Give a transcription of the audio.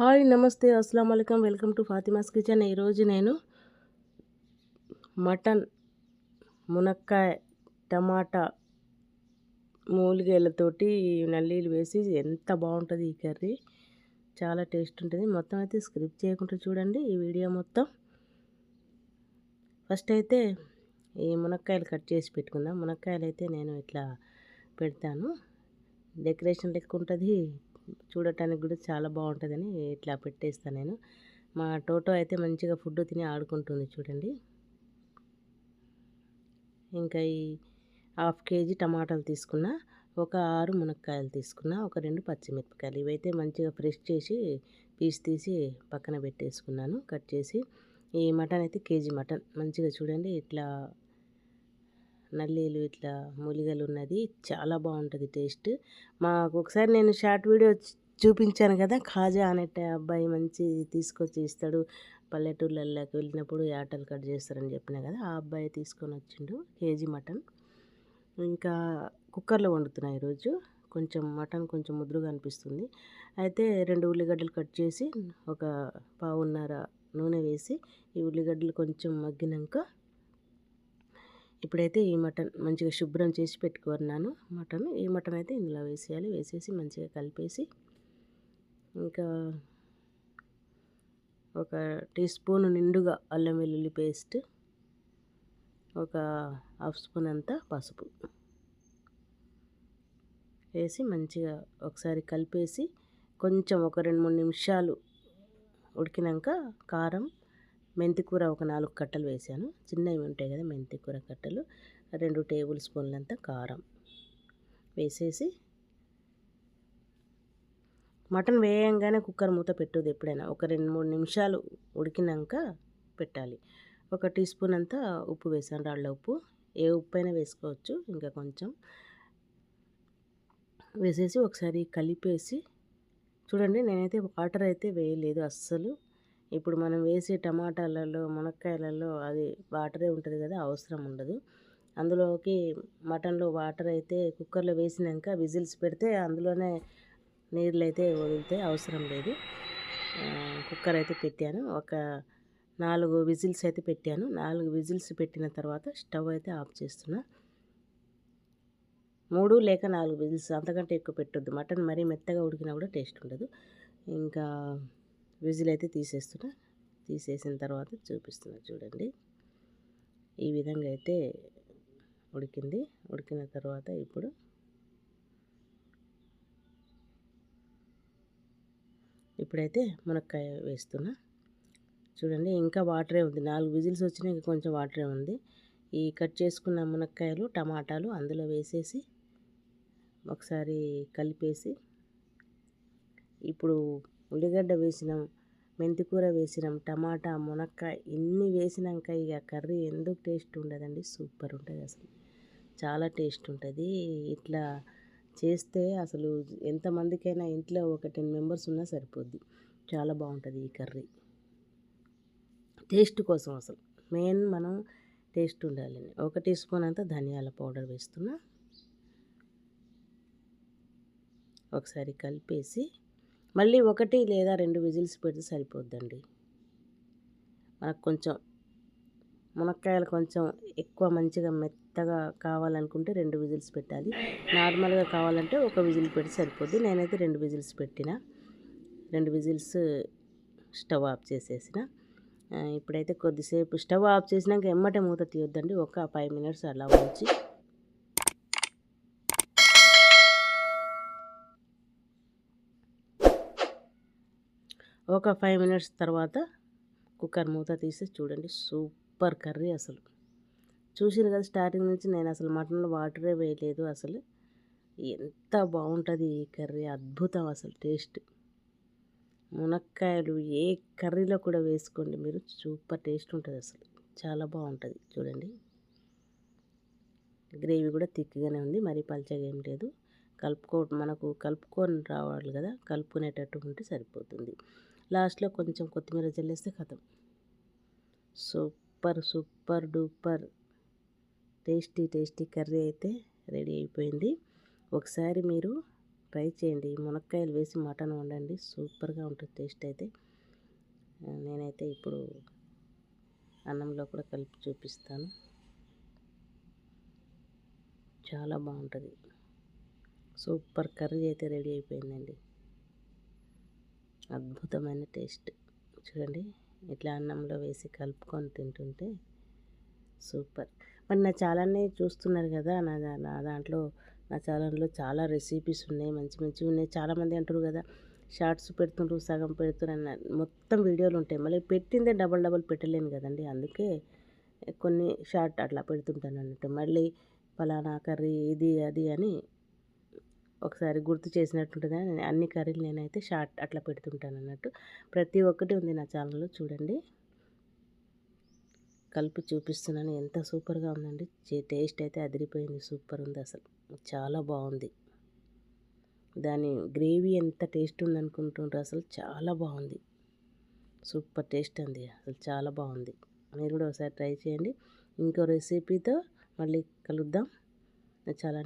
Hi నమస్తే అస్సలం అయికం వెల్కమ్ టు ఫాతిమాస్ కిచెన్. ఈరోజు నేను మటన్ మునక్కాయ టమాటా మూలిగేలతోటి నల్లీలు వేసి ఎంత బాగుంటుంది ఈ కర్రీ. చాలా టేస్ట్ ఉంటుంది. మొత్తం అయితే స్క్రిప్ట్ చేయకుండా చూడండి ఈ వీడియో మొత్తం. ఫస్ట్ అయితే ఈ మునక్కాయలు కట్ చేసి పెట్టుకుందాం. మునక్కాయలు అయితే నేను ఇట్లా పెడతాను. డెకరేషన్ లెక్క ఉంటుంది. చూడటానికి కూడా చాలా బాగుంటుందని ఇట్లా పెట్టేస్తాను నేను. మా టోటో అయితే మంచిగా ఫుడ్ తిని ఆడుకుంటుంది చూడండి. ఇంకా ఈ హాఫ్ కేజీ టమాటాలు తీసుకున్నా ఒక ఆరు మునక్కాయలు తీసుకున్నా ఒక రెండు పచ్చిమిరపకాయలు. ఇవైతే మంచిగా ఫ్రెష్ చేసి పీస్ తీసి పక్కన పెట్టేసుకున్నాను కట్ చేసి. ఈ మటన్ అయితే కేజీ మటన్. మంచిగా చూడండి ఇట్లా నల్లీలు ఇట్లా మూలిగలు ఉన్నది చాలా బాగుంటుంది టేస్ట్. మాకు ఒకసారి నేను షార్ట్ వీడియో చూపించాను కదా ఖాజా అనేట అబ్బాయి మంచి తీసుకొచ్చి ఇస్తాడు. పల్లెటూళ్ళల్లోకి వెళ్ళినప్పుడు ఆటలు కట్ చేస్తారని చెప్పిన కదా ఆ అబ్బాయి తీసుకొని వచ్చిండు కేజీ మటన్. ఇంకా కుక్కర్లో వండుతున్నా ఈరోజు. కొంచెం మటన్ కొంచెం ముద్దుగా అనిపిస్తుంది. అయితే రెండు ఉల్లిగడ్డలు కట్ చేసి ఒక పావున్నర నూనె వేసి ఈ ఉల్లిగడ్డలు కొంచెం మగ్గినాక ఇప్పుడైతే ఈ మటన్ మంచిగా శుభ్రం చేసి పెట్టుకున్నాను మటన్ ఈ మటన్ అయితే ఇందులో వేసేయాలి. వేసేసి మంచిగా కలిపేసి ఇంకా ఒక టీ స్పూన్ నిండుగా అల్లం వెల్లుల్లి పేస్ట్ ఒక హాఫ్ స్పూన్ అంతా పసుపు వేసి మంచిగా ఒకసారి కలిపేసి కొంచెం ఒక రెండు మూడు నిమిషాలు ఉడికినాక కారం మెంతికూర ఒక నాలుగు కట్టలు వేసాను. చిన్నవి ఉంటాయి కదా మెంతికూర కట్టలు. రెండు టేబుల్ స్పూన్లంత కారం వేసేసి మటన్ వేయంగానే కుక్కర్ మూత పెట్టదు ఎప్పుడైనా. ఒక రెండు మూడు నిమిషాలు ఉడికినాక పెట్టాలి. ఒక టీ స్పూన్ అంతా ఉప్పు వేసాను. రాళ్ళ ఉప్పు. ఏ ఉప్పు అయినా వేసుకోవచ్చు. ఇంకా కొంచెం వేసేసి ఒకసారి కలిపేసి చూడండి నేనైతే వాటర్ అయితే వేయలేదు అస్సలు. ఇప్పుడు మనం వేసే టమాటాలలో మునక్కాయలలో అది వాటరే ఉంటుంది కదా అవసరం ఉండదు. అందులోకి మటన్లో వాటర్ అయితే కుక్కర్లో వేసినాక విజిల్స్ పెడితే అందులోనే నీళ్ళు అయితే వదిలితే అవసరం లేదు. కుక్కర్ అయితే పెట్టాను. ఒక నాలుగు విజిల్స్ అయితే పెట్టాను. నాలుగు విజిల్స్ పెట్టిన తర్వాత స్టవ్ అయితే ఆఫ్ చేస్తున్నా. మూడు లేక నాలుగు విజిల్స్ అంతకంటే ఎక్కువ పెట్టొద్దు. మటన్ మరీ మెత్తగా ఉడికినా కూడా టేస్ట్ ఉండదు. ఇంకా విజిల్ అయితే తీసేస్తున్నా. తీసేసిన తర్వాత చూపిస్తున్నా చూడండి. ఈ విధంగా అయితే ఉడికింది. ఉడికిన తర్వాత ఇప్పుడు ఇప్పుడైతే మునక్కాయ వేస్తున్నా. చూడండి ఇంకా వాటరే ఉంది. నాలుగు విజిల్స్ వచ్చినాయి ఇంకా కొంచెం వాటరే ఉంది. ఈ కట్ చేసుకున్న మునక్కాయలు టమాటాలు అందులో వేసేసి ఒకసారి కలిపేసి ఇప్పుడు ఉల్లిగడ్డ వేసినాం మెంతికూర వేసినాం టమాటా మునక్కాయ ఇన్ని వేసినాక ఇక కర్రీ ఎందుకు టేస్ట్ ఉండదండి? సూపర్ ఉంటుంది అసలు. చాలా టేస్ట్ ఉంటుంది. ఇట్లా చేస్తే అసలు ఎంతమందికైనా ఇంట్లో ఒక టెన్ మెంబర్స్ ఉన్నా సరిపోద్ది. చాలా బాగుంటుంది ఈ కర్రీ. టేస్ట్ కోసం అసలు. మెయిన్ మనం టేస్ట్ ఉండాలని ఒక టీ స్పూన్ అంతా ధనియాల పౌడర్ వేస్తున్నా. ఒకసారి కలిపేసి మళ్ళీ ఒకటి లేదా రెండు విజిల్స్ పెడితే సరిపోద్దండి. మనకు కొంచెం మునక్కాయలు కొంచెం ఎక్కువ మంచిగా మెత్తగా కావాలనుకుంటే రెండు విజిల్స్ పెట్టాలి. నార్మల్గా కావాలంటే ఒక విజిల్ పెట్టి సరిపోద్ది. నేనైతే రెండు విజిల్స్ పెట్టిన. రెండు విజిల్స్ స్టవ్ ఆఫ్ చేసేసిన. ఇప్పుడైతే కొద్దిసేపు స్టవ్ ఆఫ్ చేసినాక ఎమ్మటే మూత తీయొద్దండి. ఒక ఫైవ్ మినిట్స్ అలా ఉంచి ఒక ఫైవ్ మినిట్స్ తర్వాత కుక్కర్ మూత తీసి చూడండి సూపర్ కర్రీ అసలు. చూసిన కదా స్టార్టింగ్ నుంచి నేను అసలు మటన్లో వాటరే వేయలేదు అసలు. ఎంత బాగుంటుంది ఈ కర్రీ అద్భుతం అసలు టేస్ట్ మునక్కాయలు ఏ కర్రీలో కూడా వేసుకోండి మీరు సూపర్ టేస్ట్ ఉంటుంది అసలు. చాలా బాగుంటుంది చూడండి. గ్రేవీ కూడా థిక్గానే ఉంది మరీ పల్చగా ఏం లేదు. కలుపుకో మనకు కలుపుకొని రావాలి కదా కలుపుకునేటట్టు ఉంటే సరిపోతుంది. లాస్ట్లో కొంచెం కొత్తిమీర చల్లేస్తే కథం. Super super duper. Tasty tasty curry అయితే రెడీ అయిపోయింది. ఒకసారి మీరు ట్రై చేయండి. మునక్కాయలు వేసి మటన్ వండండి. సూపర్గా ఉంటుంది టేస్ట్ అయితే. నేనైతే ఇప్పుడు అన్నంలో కూడా కలిపి చూపిస్తాను. చాలా బాగుంటుంది. సూపర్ కర్రీ అయితే రెడీ అయిపోయిందండి. అద్భుతమైన టేస్ట్. చూడండి ఇట్లా అన్నంలో వేసి కలుపుకొని తింటుంటే సూపర్. మరి నా ఛానల్ని చూస్తున్నారు కదా నా నా దాంట్లో నా ఛానల్లో చాలా రెసిపీస్ ఉన్నాయి మంచి మంచివి ఉన్నాయి. చాలామంది అంటారు కదా షార్ట్స్ పెడుతుండ్రు సగం పెడుతున్నారు మొత్తం వీడియోలు ఉంటాయి. మళ్ళీ పెట్టిందే డబల్ డబల్ పెట్టలేను కదండి. అందుకే కొన్ని షార్ట్ అట్లా పెడుతుంటాను అన్నట్టు. మళ్ళీ ఫలానా కర్రీ ఇది అది అని ఒకసారి గుర్తు చేసినట్టుంటుంది అని అన్ని కర్రీలు నేనైతే షార్ట్ అట్లా పెడుతుంటాను అన్నట్టు. ప్రతి ఒక్కటి ఉంది నా ఛానల్లో చూడండి. కలిపి చూపిస్తున్నాను. ఎంత సూపర్గా ఉందండి. టేస్ట్ అయితే అదిరిపోయింది. సూపర్ ఉంది అసలు. చాలా బాగుంది. దాని గ్రేవీ ఎంత టేస్ట్ ఉందనుకుంటుండ్రు అసలు. చాలా బాగుంది. సూపర్ టేస్ట్ అంది అసలు చాలా బాగుంది. మీరు కూడా ఒకసారి ట్రై చేయండి. ఇంకో రెసిపీతో మళ్ళీ కలుద్దాం. చాలా